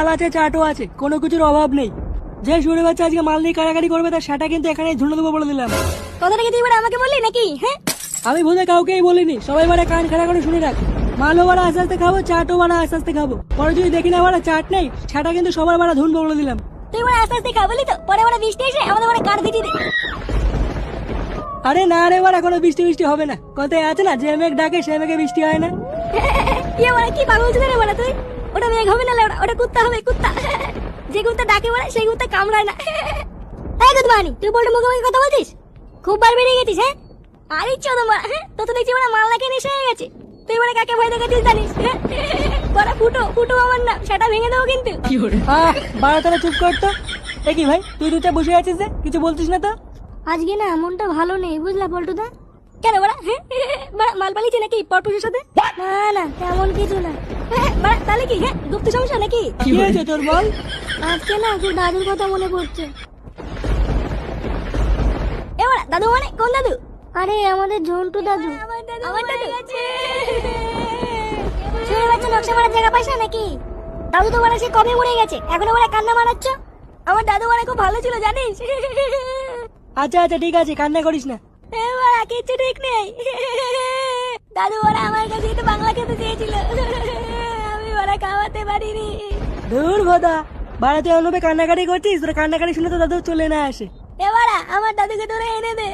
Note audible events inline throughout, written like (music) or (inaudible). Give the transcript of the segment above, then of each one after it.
মাল আছে চাটও আছে কোনো কিছুর অভাব নেই। যে শুনে বাচ্চা আজকে মাল নিয়ে করবে তার সেটা কিন্তু এখানে ঝুলে দেবো বলে দিলাম। কথাটা কি তুই এবার আমাকে বললি নাকি হ্যাঁ? আমি বোধহয় কাউকেই বলিনি সবাই মানে কান খাড়া করে শুনে রাখ। মালও বাড়া আস্তে আস্তে খাব চাটও বাড়া আস্তে আস্তে খাব। পরে যদি দেখি না বাড়া চাট নেই সেটা কিন্তু সবার বাড়া ধুনবো বলে দিলাম। তুই এবার আস্তে আস্তে খাবলি তো পরে এবার বৃষ্টি এসে আমাদের মানে কার ভিটি দে। আরে না রে বাড়া কোনো বৃষ্টি বৃষ্টি হবে না। কথায় আছে না যে মেঘ ডাকে সে মেঘে বৃষ্টি হয় না। (laughs) কি মানে কি পাগল ছিল রে বড়া তুই? ওটা মেঘ হবে না ওটা ওটা কুত্তা হবে কুত্তা। যে কুত্তা ডাকে বলে সেই কুত্তা কামড়ায় না। এই গুদমানি তুই বলতে মুখে মুখে কথা বলছিস? খুব বার বেরিয়ে গেছিস হ্যাঁ? আরে চোদন বড়া হ্যাঁ? তো তো দেখছি বড়া মাল লাগে নেশে হয়ে গেছে। তুই বড়া কাকে ভয় দেখাচ্ছিস জানিস হ্যাঁ? বড়া ফুটো ফুটো আমার না সেটা ভেঙে দেবো কিন্তু। বাড়া তারা চুপ কর তো। এ কি ভাই তুই দুটা বসে আছিস যে কিছু বলছিস না তো? আজকে না মনটা ভালো নেই বুঝলা পল্টুদা? কেন বড়া হ্যাঁ? বড়া মাল পালিয়েছে নাকি পরপুষের সাথে? না না তেমন কিছু না। হ্যাঁ, তাহলে কি? হ্যাঁ গুপ্ত সমস্যা নাকি? কি হয়েছে তোর বল? আজকে না খুব দাদুর কথা মনে পড়ছে। এবার দাদু মানে? কোন দাদু? আরে আমাদের ঝন্টু দাদু। আমার দাদু শুয়ে বাচ্চা নকশা মারার জায়গা পাইছ নাকি? দাদু তো মানে সে কবে মরে গেছে? এখনও মানে কান্না মারাচ্ছ? আমার দাদু মানে খুব ভালো ছিল জানিস? আচ্ছা আচ্ছা ঠিক আছে কান্না করিস না। এবার কিচ্ছু ঠিক নেই। দাদু ওরা আমার কাছে একটু বাংলা খেতে চেয়েছিল। ওরা খাওয়াতে পারিনি। ধুর ভদা বাড়াতে অনুপে কান্নাকাটি করছিস তোর কান্নাকাটি শুনে তো দাদু চলে না আসে। এবারা আমার দাদুকে ধরে এনে দে।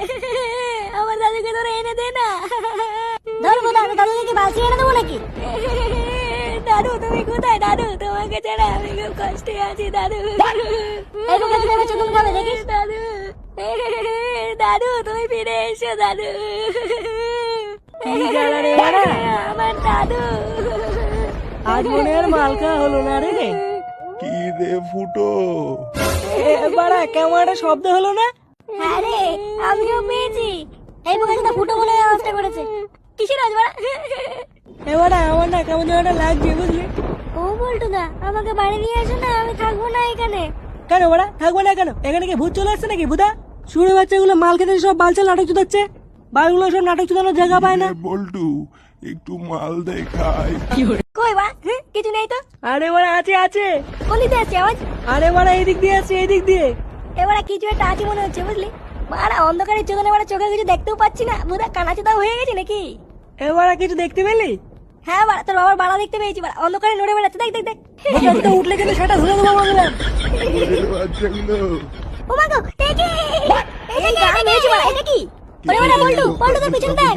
আমার দাদুকে ধরে এনে দে না। ধর বোধ আমি দাদুকে কি বালতি এনে দেবো নাকি? দাদু তুমি কোথায়? দাদু তোমাকে ছাড়া আমি খুব কষ্টে আছি দাদু। দাদু দাদু তুমি ফিরে এসো দাদু। বাড়া? আমার দাদু। আজ মনে আর মালকা হলো না রে। কি রে ফুটো? এ, বাড়া কেমন একটা শব্দ হলো না? হ্যাঁ রে আমিও পেয়েছি। এই মুখে সেটা ফুটো বলে আওয়াজটা করেছে। কিসের আজ বাড়া? এবারে আমার না কেমন যেন লাগছে বুঝলি? ও বলটু দা আমাকে বাড়ি নিয়ে এসো না আমি থাকব না এখানে। কেন বাড়া? থাকব না কেন? এখানে কি ভূত চলে আসছে নাকি ভূতা শুনে বাচ্চাগুলো মাল খেতে সব বালচাল নাটক চুদাচ্ছে। বালগুলো সব নাটক চুদানোর জায়গা পায় না। এ বল্টু একটু মাল দেখাই। কই বা হ্যাঁ, কিছু নেই তো? আরে বাড়া আছে আছে। দিতে আসছে আওয়াজ? আরে বাড়া এই দিক দিয়ে আসছে এই দিক দিয়ে। এবারে কিছু একটা আছে মনে হচ্ছে বুঝলি? মারা অন্ধকারের চোখে এবারে চোখে কিছু দেখতেও পাচ্ছি না। বুধা কানা চোদা হয়ে গেছে নাকি? এবারে কিছু দেখতে পেলি? হ্যাঁ বাড়া তোর বাবার বাড়া দেখতে পেয়েছি বাড়া। অন্ধকারে নড়ে বেড়াচ্ছে দেখ দেখ দেখ। উঠলে কিন্তু সেটা ধরে দেবো বললাম ওরে ও মা গো এ কি? এই গা মেরেছি বাড়া এটা কি? ওরে বাড়া বলটু বলটু তোর পিছনে দেখ।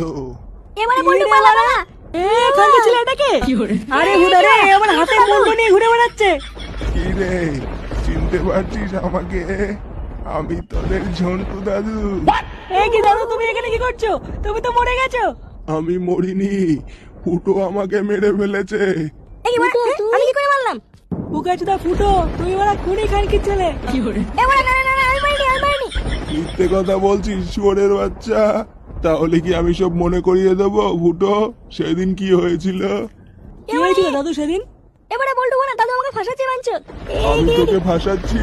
এবারে বলটু পালা পালা। এ খানকে এটাকে? আরে ভূতা রে আমার হাতে মুন্ডু নিয়ে ঘুরে বেড়াচ্ছে। কি রে চিনতে পারছিস আমাকে? আমি তোদের ঝন্টু দাদু। এই কি দাদু তুমি এখানে কি করছ? তুমি তো মরে গেছো। আমি মরিনি ফুটো আমাকে মেরে ফেলেছে। এই কি বাড়া আমি কি করে মারলাম? বুকাচুদা ফুটো তুই ওরা খুনি খানকি ছেলে। এবারে না না না না, আমি মারিনি আমি মারিনি। মিথ্যে কথা বলছিস চোরের বাচ্চা। তাহলে কি আমি সব মনে করিয়ে দেবো ফুটো সেদিন কি হয়েছিল? কি হয়েছিল দাদু সেদিন? এবারে বলটু না দাদু আমাকে ফাঁসাচ্ছে মানছো আমি তোকে ফাঁসাচ্ছি।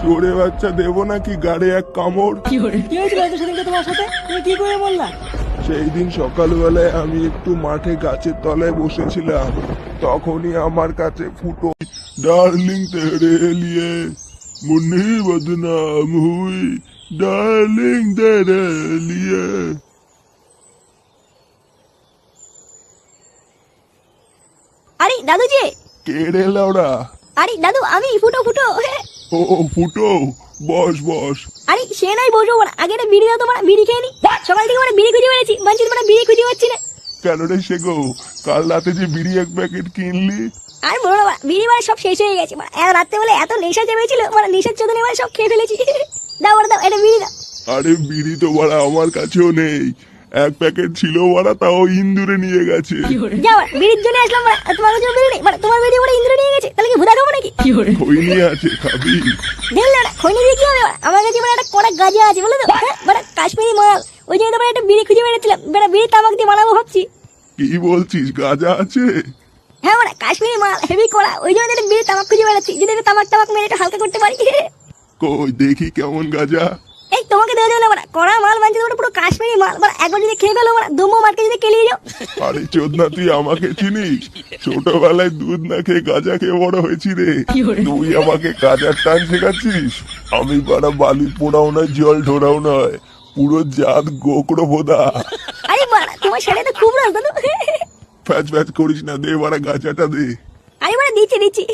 চোরে বাচ্চা দেবো নাকি গাড়ে এক কামড়? কি হয়েছিল? দাদু সেদিনকে তোমার সাথে? তুমি কি করে বললা? সেই দিন সকালবেলায় আমি একটু মাঠে গাছের তলায় বসেছিলাম। তখনই আমার কাছে ফুটো ডার্লিং তেরে লিয়ে তেরে আরে দাদু যে। কে রে লাউড়া আরে দাদু আমি ফুটো ফুটো। ও ফুটো বস বস। আরে সে নাই বসবো বড় আগে একটা বিড়ি দাও তো বড় বিড়ি খেয়ে নি। সকাল থেকে বড় বিড়ি খুঁজে বেড়েছি। বাঞ্চিত বড় বিড়ি খুঁজে পাচ্ছি না। কেন রে সে গো? কাল রাতে যে বিড়ি এক প্যাকেট কিনলি? আর বড় বড় বিড়ি বড় সব শেষ হয়ে গেছে। বড় এত রাত্রে বলে এত নেশা চেপেছিল মানে নেশার চোদনে বড় সব খেয়ে ফেলেছি। (laughs) দাও বড় দাও এটা বিড়ি দাও। আরে বিড়ি তো বাড়া আমার কাছেও নেই। এক প্যাকেট ছিল বাড়া তাও ইন্দুরে নিয়ে গেছে। যাও বিড়ির জন্য আসলাম তোমার কাছে বিড়ি নেই? তোমার বিড়ি বড় ইন্দ্র নিয়ে গেছে? তাহলে কি ভুদা খাব নাকি? খৈনি আছে খাবি। দেখলে খৈনি দিয়ে কি হবে আমার কাছে বড় একটা কড়া গাজা আছে বলে তো। বড় কাশ্মীরি মাল ওই জন্য তো একটা বিড়ি খুঁজে বেড়েছিলাম বড় বিড়ি তামাক দিয়ে বানাবো ভাবছি। কি বলছিস গাজা আছে? হ্যাঁ বড় কাশ্মীরি মাল হেভি কড়া ওই জন্য একটা বিড়ি তামাক খুঁজে বেড়াচ্ছি। যদি একটা তামাক তামাক মেরে একটু হালকা করতে পারি। কই দেখি কেমন গাজা। এই তোমাকে দেওয়া যাবে না বড় কড়া মাল মানছে ওটা পুরো কাশ্মীরি মাল। বাড়া একবার যদি খেয়ে ফেলো বাড়া দমো মার্কে যদি কেলিয়ে যাও। আরে চোদনা তুই আমাকে চিনিস? ছোটবেলায় দুধ না খেয়ে গাঁজা খেয়ে বড় হয়েছি রে। তুই আমাকে গাঁজার টান শেখাচ্ছিস? আমি বাড়া বালি পোড়াও নয় জল ঢোরাও নয়। পুরো জাত গোকড়ো বোদা আরে বাড়া তোমার ছেলে তো খুব রাস্তা তো ফ্যাচ ফ্যাচ করিস না দে বাড়া গাছাটা দে। আরে বাড়া দিচ্ছি দিচ্ছি।